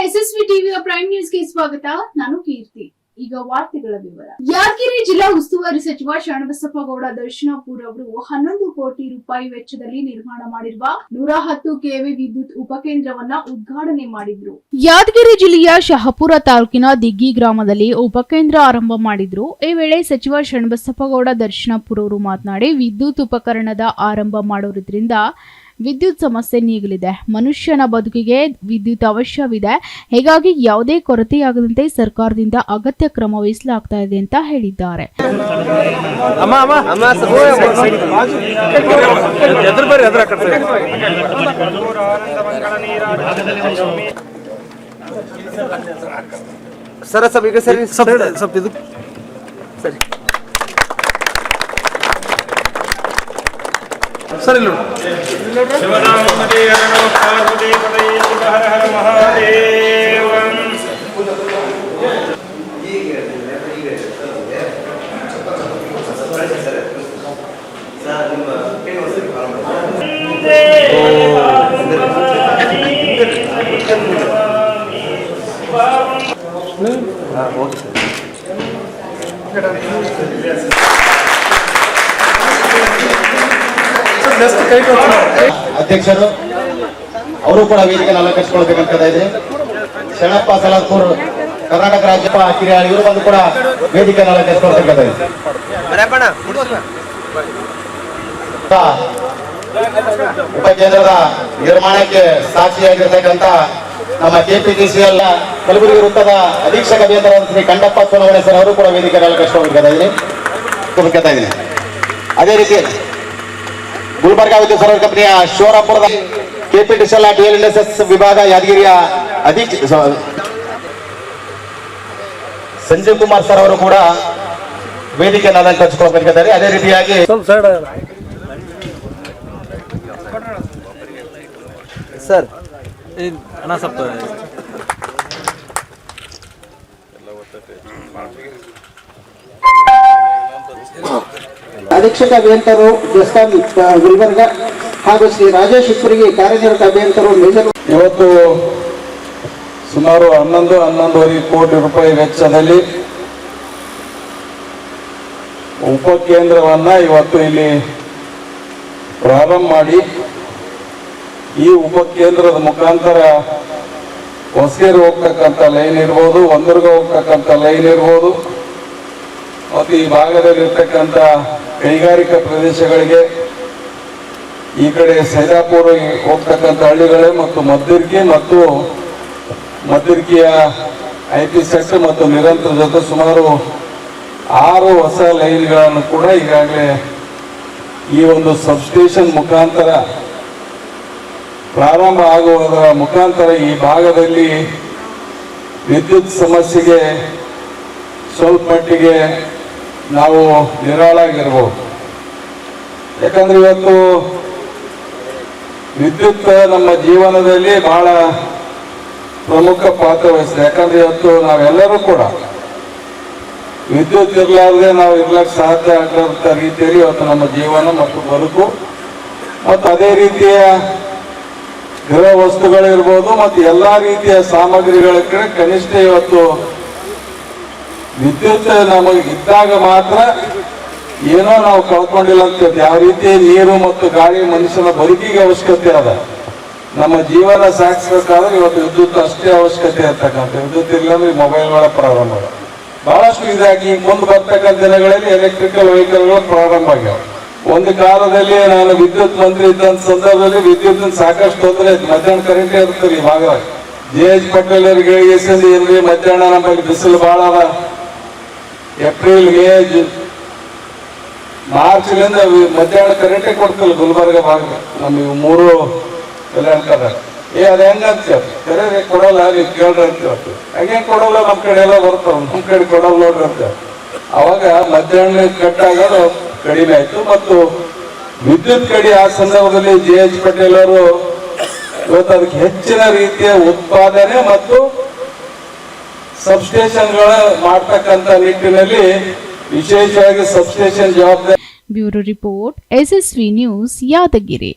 SSV ಟಿವಿಯ prime ನ್ಯೂಸ್ಗೆ ಸ್ವಾಗತ. ನಾನು ಕೀರ್ತಿ. ಈಗ ವಾರ್ತೆಗಳ ವಿವರ. ಯಾದಗಿರಿ ಜಿಲ್ಲಾ ಉಸ್ತುವಾರಿ ಸಚಿವ ಶರಣಬಸಪ್ಪ ಗೌಡ, ದರ್ಶನಪುರ್ ಅವರು ಹನ್ನೊಂದು ಕೋಟಿ ರೂಪಾಯಿ ವೆಚ್ಚದಲ್ಲಿ ನಿರ್ಮಾಣ ಮಾಡಿರುವ ನೂರ ಹತ್ತು ಕೆವಿ ವಿದ್ಯುತ್ ಉಪಕೇಂದ್ರವನ್ನ ಉದ್ಘಾಟನೆ ಮಾಡಿದ್ರು. ಯಾದಗಿರಿ ಜಿಲ್ಲೆಯ ಶಹಪುರ ತಾಲೂಕಿನ ದಿಗ್ಗಿ ಗ್ರಾಮದಲ್ಲಿ ಉಪಕೇಂದ್ರ ಆರಂಭ ಮಾಡಿದ್ರು. ಈ ವೇಳೆ ಸಚಿವ ಶರಣಬಸಪ್ಪ ಗೌಡ, ದರ್ಶನಪುರ್ ಅವರು ಮಾತನಾಡಿ, ವಿದ್ಯುತ್ ಉಪಕರಣದ ಆರಂಭ ಮಾಡೋದ್ರಿಂದ ವಿದ್ಯುತ್ ಸಮಸ್ಯೆ ನೀಗಲಿದೆ. ಮನುಷ್ಯನ ಬದುಕಿಗೆ ವಿದ್ಯುತ್ ಅವಶ್ಯವಿದೆ. ಹೀಗಾಗಿ ಯಾವುದೇ ಕೊರತೆಯಾಗದಂತೆ ಸರ್ಕಾರದಿಂದ ಅಗತ್ಯ ಕ್ರಮ ವಹಿಸಲಾಗ್ತಾ ಇದೆ ಅಂತ ಹೇಳಿದ್ದಾರೆ. ಸರ ಸ್ವಲ್ಪ ಈಗ ಸರಿ ಸರ್. ಸ್ವಲ್ಪ ಇದು ಸರಿ. ಮಹಾದೇವ ಹಾ, ಓಕೆ ಸರ್. ಅಧ್ಯಕ್ಷರು, ಅವರು ಕೂಡ ವೇದಿಕೆ ಅಲಂಕರಿಸಿಕೊಳ್ಬೇಕಂತ ಇದೆ. ಶರಣಪ್ಪ ಸಲಾಪುರ್ ಕರ್ನಾಟಕ ರಾಜ್ಯಪ್ಪ ಕಿರಿಯಾಳಿ, ಇವರು ಬಂದು ಕೂಡ ವೇದಿಕೆ ಅಲಂಕರಿಸಿಕೊಳ್ಬೇಕಂತ ಇದೆ. ಉಪಕೇಂದ್ರದ ನಿರ್ಮಾಣಕ್ಕೆ ಸಾಕ್ಷಿಯಾಗಿರ್ತಕ್ಕಂಥ ನಮ್ಮ ಕೆಪಿಟಿಸಿಎಲ್ ಕಲಬುರಗಿ ವೃತ್ತದ ಅಧೀಕ್ಷಕ ಅಭಿಯಂತರ ಶ್ರೀ ಕಂಡಪ್ಪ ಸೋನವಣೆ ಸರ್ ಅವರು ಕೂಡ ವೇದಿಕೆ ಅಲಂಕರಿಸಿಕೊಳ್ಬೇಕಾದ ಇದೆ. ಅದೇ ರೀತಿ ಗುಲ್ಬರ್ಗಾ ವಿದ್ಯುತ್ ಸರ್ವರ್ ಕಂಪನಿಯ ಶೋರಾಪುರದ ಕೆಪಿಟಿಸಿಎಲ್ ಡಿಎಲ್ಎನ್ಎಸ್ಎಸ್ ವಿಭಾಗ ಯಾದಗಿರಿಯ ಅಧಿ ಸಂಜೀವ್ ಕುಮಾರ್ ಸರ್ ಅವರು ಕೂಡ ವೇದಿಕೆಯನ್ನು ಅಲಂಕರಿಸಿಕೊಳ್ಬೇಕಿದ್ದಾರೆ ಅದೇ ರೀತಿಯಾಗಿ ಸರ್ ಎಲ್ಲ ಅಧೀಕ್ಷಕ ಅಭಿಯಂತರು ಜಸ್ತಾನ್ ಗುಲ್ಬರ್ಗ ಹಾಗೂ ಶ್ರೀ ರಾಜೇಶ್ ಇಪ್ಪರಿಗೆ ಕಾರ್ಯನಿರತ ಅಭಿಯಂತರು ಮೇಜರ್ ಇವತ್ತು ಸುಮಾರು ಹನ್ನೊಂದು, ಹನ್ನೊಂದುವರೆ ಕೋಟಿ ರೂಪಾಯಿ ವೆಚ್ಚದಲ್ಲಿ ಉಪಕೇಂದ್ರವನ್ನ ಇವತ್ತು ಇಲ್ಲಿ ಪ್ರಾರಂಭ ಮಾಡಿ, ಈ ಉಪಕೇಂದ್ರದ ಮುಖಾಂತರ ಹೊಸಗೇರಿ ಹೋಗ್ತಕ್ಕಂಥ ಲೈನ್ ಇರ್ಬೋದು, ಒಂದರ್ಗ ಹೋಗ್ತಕ್ಕಂಥ ಲೈನ್ ಇರ್ಬೋದು ಮತ್ತು ಈ ಭಾಗದಲ್ಲಿರ್ತಕ್ಕಂಥ ಕೈಗಾರಿಕಾ ಪ್ರದೇಶಗಳಿಗೆ ಈ ಕಡೆ ಸೈದಾಪುರ ಹೋಗ್ತಕ್ಕಂಥ ಹಳ್ಳಿಗಳೇ ಮತ್ತು ಮದ್ದಿರ್ಗಿ ಮತ್ತು ಮದ್ದಿರ್ಗಿಯ ಐ ಪಿ ಸೆಟ್ ಮತ್ತು ನಿರಂತರ ಜೊತೆ ಸುಮಾರು ಆರು ಹೊಸ ಲೈನ್ಗಳನ್ನು ಕೂಡ ಈಗಾಗಲೇ ಈ ಒಂದು ಸಬ್ಸ್ಟೇಷನ್ ಮುಖಾಂತರ ಪ್ರಾರಂಭ ಆಗುವುದರ ಮುಖಾಂತರ ಈ ಭಾಗದಲ್ಲಿ ವಿದ್ಯುತ್ ಸಮಸ್ಯೆಗೆ ಸ್ವಲ್ಪ ಮಟ್ಟಿಗೆ ನಾವು ನಿರಾಳಾಗಿರ್ಬೋದು ಯಾಕಂದ್ರೆ ಇವತ್ತು ವಿದ್ಯುತ್ ನಮ್ಮ ಜೀವನದಲ್ಲಿ ಬಹಳ ಪ್ರಮುಖ ಪಾತ್ರ ವಹಿಸಿದೆ ಯಾಕಂದ್ರೆ ಇವತ್ತು ನಾವೆಲ್ಲರೂ ಕೂಡ ವಿದ್ಯುತ್ ಇರಲಾರ್ದೆ ನಾವು ಇರ್ಲಕ್ಕೆ ಸಾಧ್ಯ ಆಗದಂತ ರೀತಿಯಲ್ಲಿ ಇವತ್ತು ನಮ್ಮ ಜೀವನ ಮತ್ತು ಬದುಕು ಮತ್ತು ಅದೇ ರೀತಿಯ ಗೃಹ ವಸ್ತುಗಳಿರ್ಬೋದು ಮತ್ತು ಎಲ್ಲ ರೀತಿಯ ಸಾಮಗ್ರಿಗಳ ಕಡೆ ಕನಿಷ್ಠ ಇವತ್ತು ವಿದ್ಯುತ್ ನಮಗೆ ಇದ್ದಾಗ ಮಾತ್ರ ಏನೋ ನಾವು ಕಳ್ಕೊಂಡಿಲ್ಲ ಅಂತ. ಯಾವ ರೀತಿ ನೀರು ಮತ್ತು ಗಾಳಿ ಮನುಷ್ಯನ ಬದುಕಿಗೆ ಅವಶ್ಯಕತೆ ಅದ. ನಮ್ಮ ಜೀವನ ಸಾಗಿಸ್ಬೇಕಾದ್ರೆ ಇವತ್ತು ವಿದ್ಯುತ್ ಅಷ್ಟೇ ಅವಶ್ಯಕತೆ ಇರ್ತಕ್ಕಂಥ. ವಿದ್ಯುತ್ ಇಲ್ಲಂದ್ರೆ ಮೊಬೈಲ್ಗಳ ಪ್ರಾರಂಭ ಬಹಳಷ್ಟು ಇದಾಗಿ ಮುಂದೆ ಬರ್ತಕ್ಕಂಥ ದಿನಗಳಲ್ಲಿ ಎಲೆಕ್ಟ್ರಿಕಲ್ ವೆಹಿಕಲ್ಗಳು ಪ್ರಾರಂಭ ಆಗ್ಯಾವ. ಒಂದು ಕಾಲದಲ್ಲಿ ನಾನು ವಿದ್ಯುತ್ ಮಂತ್ರಿ ಇದ್ದಂತ ಸಂದರ್ಭದಲ್ಲಿ ವಿದ್ಯುತ್ ಸಾಕಷ್ಟು ತೊಂದರೆ ಆಯ್ತು. ಮಧ್ಯಾಹ್ನ ಕರೆಂಟ್ ಇರ್ತದೆ ಈ ಭಾಗದಾಗ ಜೆ ಎಚ್ ಪಟೇಲ್ ಅವ್ರಿಗೆ ಹೇಳಿಗೆಸಿಂದ ಏನ್ರಿ ಮಧ್ಯಾಹ್ನ ನಮ್ಮಲ್ಲಿ ಬಿಸಿಲು ಭಾಳ ಅದ. ಏಪ್ರಿಲ್ ಮಾರ್ಚ್ ಮಾರ್ಚ್ಲಿಂದ ಮಧ್ಯಾಹ್ನ ಕರೆಂಟೇ ಕೊಡ್ತಿಲ್ಲ ಗುಲ್ಬರ್ಗ ಭಾಗ. ಇವು ಮೂರು ಕಲ್ಯಾಣಕರ ಏ, ಅದ ಹೆಂಗಂತ? ಕರೆ ರೀ ಕೊಡಲ್ಲ ನೀವು ಕೇಳ್ರಿ ಅಂತ ಹೇಳ್ತೀವಿ. ಕೊಡೋಲ್ಲ ನಮ್ಮ ಕಡೆ ಎಲ್ಲ ಬರ್ತಾವೆ. ನಮ್ಮ ಕಡೆ ಕೊಡಲ್ಲ ನೋಡ್ರಿ ಅಂತ. ಅವಾಗ ಮಧ್ಯಾಹ್ನ ಕಟ್ ಆಗೋದು ಕಡಿಮೆ ಆಯಿತು. ಮತ್ತು ವಿದ್ಯುತ್ ಕಡಿ ಆ ಸಂದರ್ಭದಲ್ಲಿ ಜೆ ಎಚ್ ಪಟೇಲ್ ಅವರು ಇವತ್ತು ಅದಕ್ಕೆ ಹೆಚ್ಚಿನ ರೀತಿಯ ಉತ್ಪಾದನೆ ಮತ್ತು ಸಬ್ಸ್ಟೇಷನ್ಗಳ ಮಾಡ್ತಕ್ಕಂತ ನಿಟ್ಟಿನಲ್ಲಿ ವಿಶೇಷವಾಗಿ ಸಬ್ಸ್ಟೇಷನ್ ಜವಾಬ್ದಾರಿ bureau report SSV news Yadgiri.